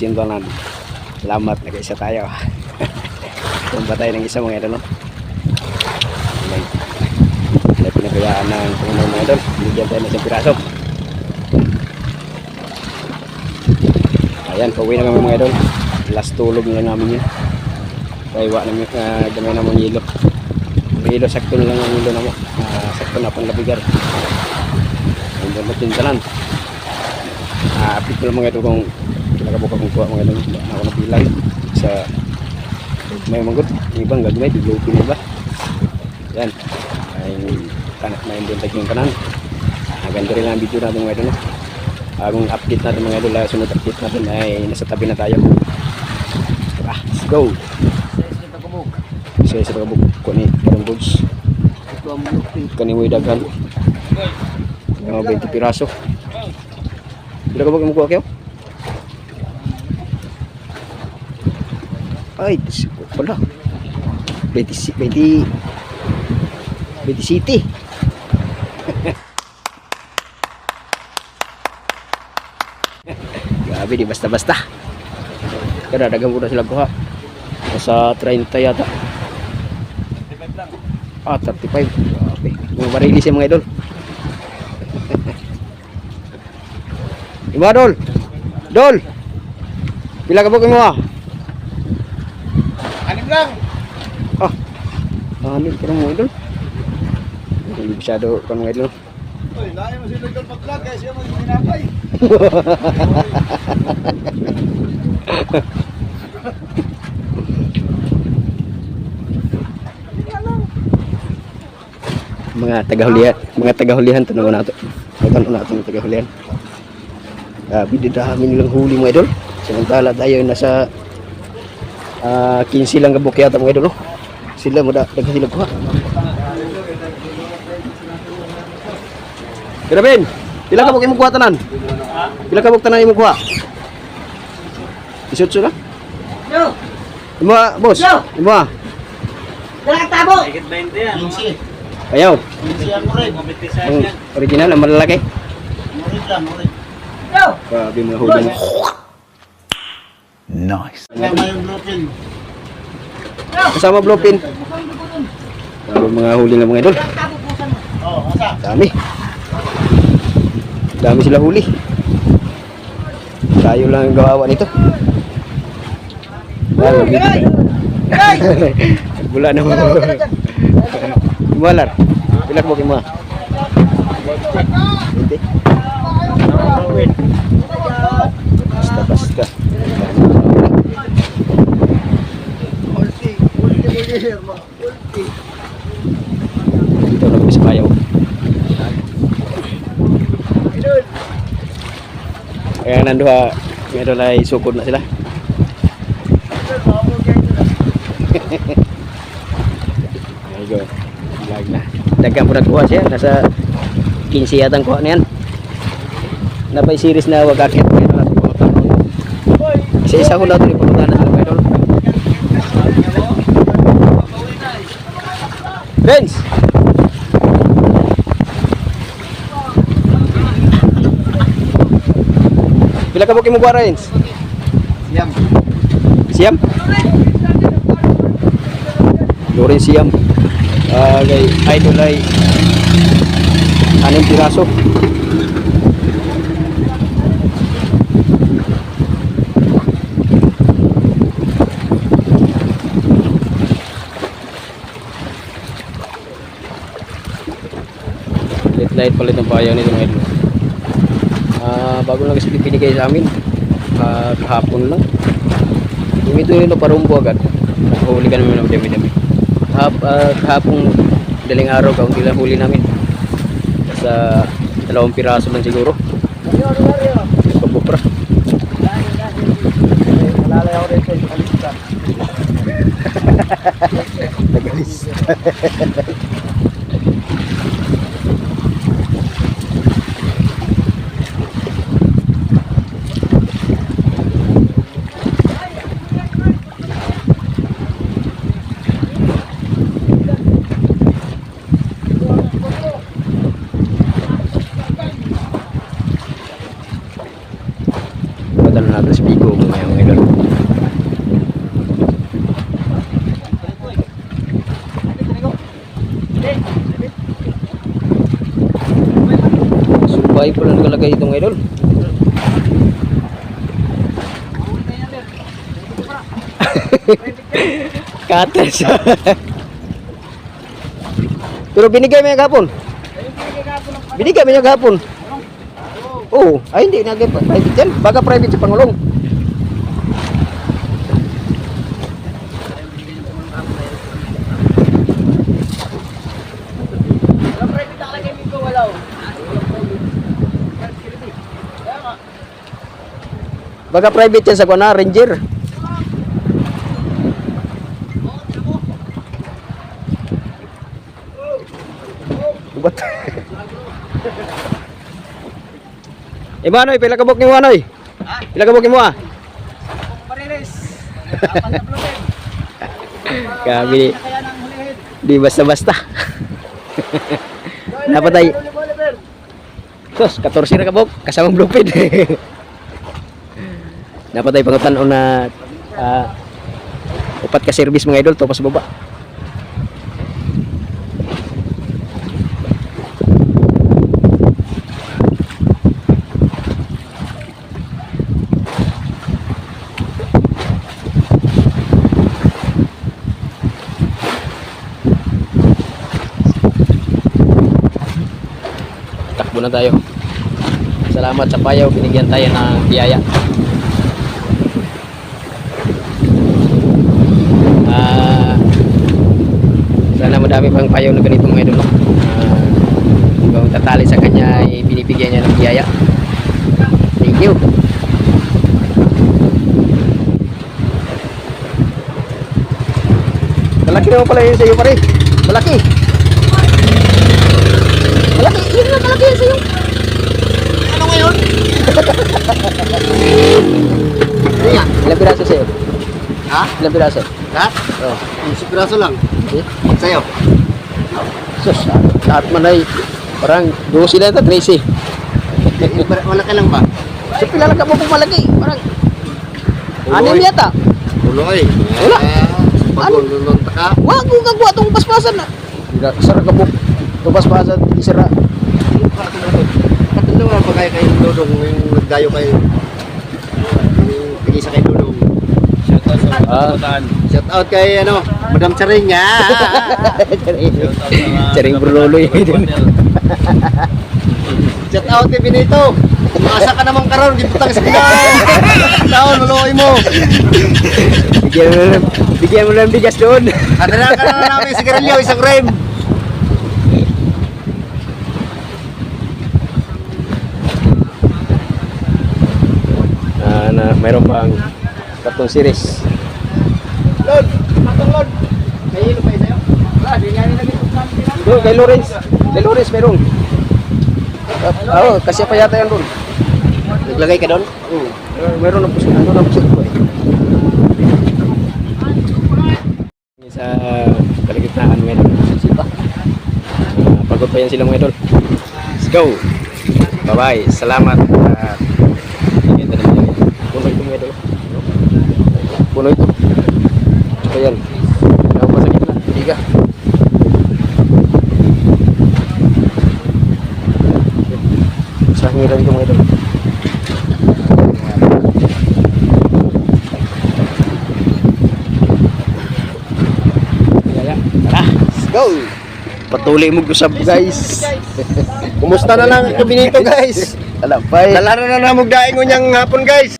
sintuanan. Salamat, nag-isa tayo. Tumba tayo ng isa mga idol. no? May, pinabayaan ng puno mga idol. Bigyan tayo ng isang piraso. Ayan, pauwi na kami mga idol. Last tulog na namin yun. Kaya iwa namin, uh, gamay naman. May yelo, sakto na lang ang yelo na mo. Ah, sakto na pang labigar. Ang ganda tintalan. Ah, apit ko lang mga idol kung kinakabuka kong kuha mga idol. Wala na ako napilang sa may manggot. Ibang gagawin, di lupin iba. Yan. Ay, kanak na yung buntag yung kanan. Ah, ganito rin ang video natin mga idol. Bagong update natin mga idol. ah, Sunod update natin ay nasa tabi na tayo. Tara, let's go. Saya sa kabuk ko ni parang goods. Kaniwoy daghan. Mga 20 piraso. Bila ka ba kamukuha kayo? Ay, wala. 20, si- 20, 20 city. Grabe, di basta-basta. Kaya dagang muna sila kuha. Nasa 30 yata. Ah, 35. Grabe. Mga barili siya mga idol. Ima dol. Dol. Pila ka ba mo lang. Ah. Ano ka mo idol? Hindi masyado kan mga idol. Uy, layo mo sila doon pag-vlog kaya siya maging pinapay. mga tagahulihan, mga tagahulihan tanaw nato. Tanaw nato ng tagahulihan. Grabe dami nilang huli mga idol. Samantala tayo nasa ah 15 lang kabuk yata mga idol. No? Sila mo sila kuha. Pero Ben, pila ka buk imo kuha tanan? Pila ka buk tanan imo kuha? Isot sila? Yo! Imo ah, boss. Yo! Imo ah. Dala ka tabo! Higit 20 yan. Ayaw. Ang yan. original ang malalaki. Murid lang, murid. Yo! Grabe mga huli mo. Kaya yung bluepin. Kasama bluepin. Grabe mga huli ng mga idol. Dami. Dami sila huli. Tayo lang ang gawawa nito. Bula na mo. Iwalar. Pilak mo kimo. Hindi. Basta basta. Ulti. Ulti mo yun, ma. Ulti. Dito na kami sa bayaw. Idol. Kaya nanduha, meron ay sukod na sila. There you go. Vlog na. Dagan po nagkuha siya. Nasa 15 yata ang kuha na yan. Napay series na wag akit. Pero nasa pangutan. Isa-isa ko lang ito. Pangutan na sila. Idol. Renz! Pila ka buki mo Renz? Siyam. Siam? Loren Siam. Ah, kay idol ay anong piraso? Late night palit ng payaw nito mga idol. Ah, bago lang kasi pinigay sa amin. Ah, kahapon lang. Ito nilo parumbo agad. Nakahuli ka namin ng dami-dami. Hap, uh, kahapong daling araw kaunti lang huli namin. Sa dalawang piraso lang siguro. Pabupra. Malalay ako rin sa. ganun natin si Pico mamaya mga idol subay pala nakalagay dito mga idol cutter siya pero binigay mo yung kapon binigay mo yung Oo. Ay, hindi. Nagay private yan. Baga private sa Pangulong. Baga private yan sa Guana, Ranger. Ubat. Eh, Manoy, pila ka buk ni mo, Manoy? Pila ka buk ni mo, ah? Kami, di basta-basta. Napatay. Sus, 14 na ka buk, kasamang bluepin. Napatay pangutan na ah, upat ka service mga idol to pas baba. Takbo na tayo. Salamat sa payaw, binigyan tayo ng biyaya. Ah, sana madami pang payaw na ganito mga idol. Ah, kung tatali sa kanya, ay binibigyan niya ng biyaya. Thank you. Malaki naman pala yun sa iyo pare. Malaki. Yun na malaki yun sa iyo. Ano ngayon? Ilang piraso sa'yo? Ha? Ilang piraso? Lahat? Oh. Isip piraso lang. Eh? Sa'yo? Sus, lahat man ay parang 12 lang ito, 13. Eh, bar- Wala ka lang ba? Pila lang ka mo malaki. Parang, anim yata. Uloy. Wala. Pag lulunta ka. Wag mo kagwa itong paspasan na. Hindi, sarang ka mo. Itong paspasan, hindi sara. Katulungan pa kayo kay Dudong yung nagdayo kayo. Yung tigisa kay Dudong. Ah. Shout out kay ano, Madam Charing nga. Charing Brulolo yun. Shout out kay Benito. Masa ka namang karon giputang sa kanya. Taon luloy mo. Bigyan mo lang, bigyan mo lang bigas doon. Kadala ka na namin sigarilyo isang rem. Ah, na, mayroon pang tatlong series. Lord, matong Lord. May hilo pa sa'yo? Wala, di nga nilagay yung na. Doon, kay Lawrence. Kay Lawrence meron. Ah, Oo, kasi pa yata yan doon. Naglagay ka doon? Oo. Uh, meron na po siya. Ano na po siya ko eh. Sa kaligitnaan na sipa. Uh, pagod pa yan sila mga idol. Let's go! Bye-bye. Salamat. Uh. Puno ito mga idol. Puno ito. Tsaka yan. Kaya pa sa gitna. Hangiran ito mga let's go! Patuloy mo gusap guys. Kumusta na lang ito Benito guys? Alapay. Dala na na mo daing unyang hapon guys.